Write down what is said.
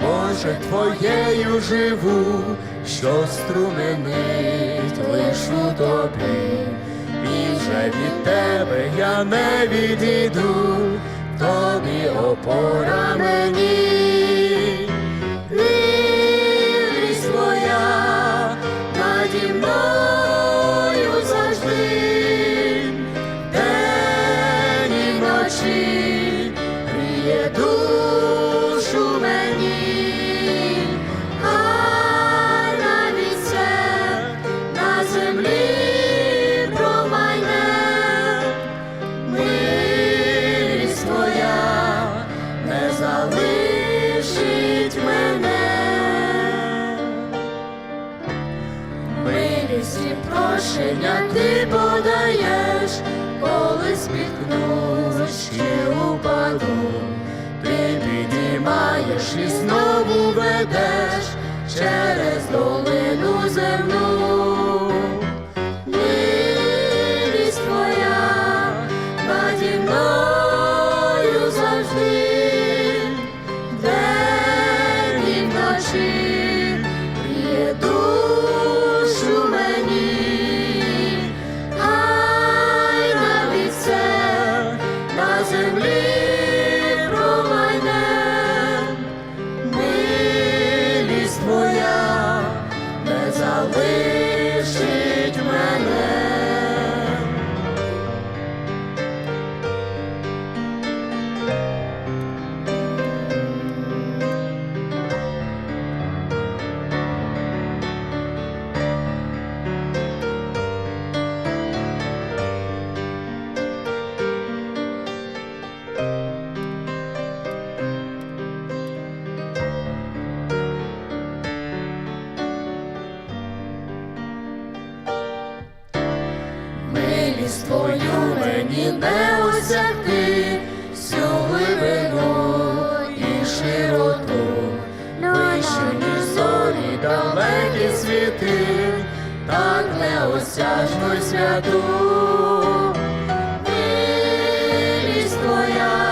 Боже, Твоєю живу, що струменить лиш у тобі, і вже від тебе я не відійду, тобі опора мені, Милість і прощення ти подаєш, коли спіткнусь чи упаду, ти підіймаєш і знову ведеш через долину земну. Милість твоя наді мною милість твою мені не осягти, всю глибину і широту, вище, ніж зорі далекі світи, так неосяжно святу. Милість твоя.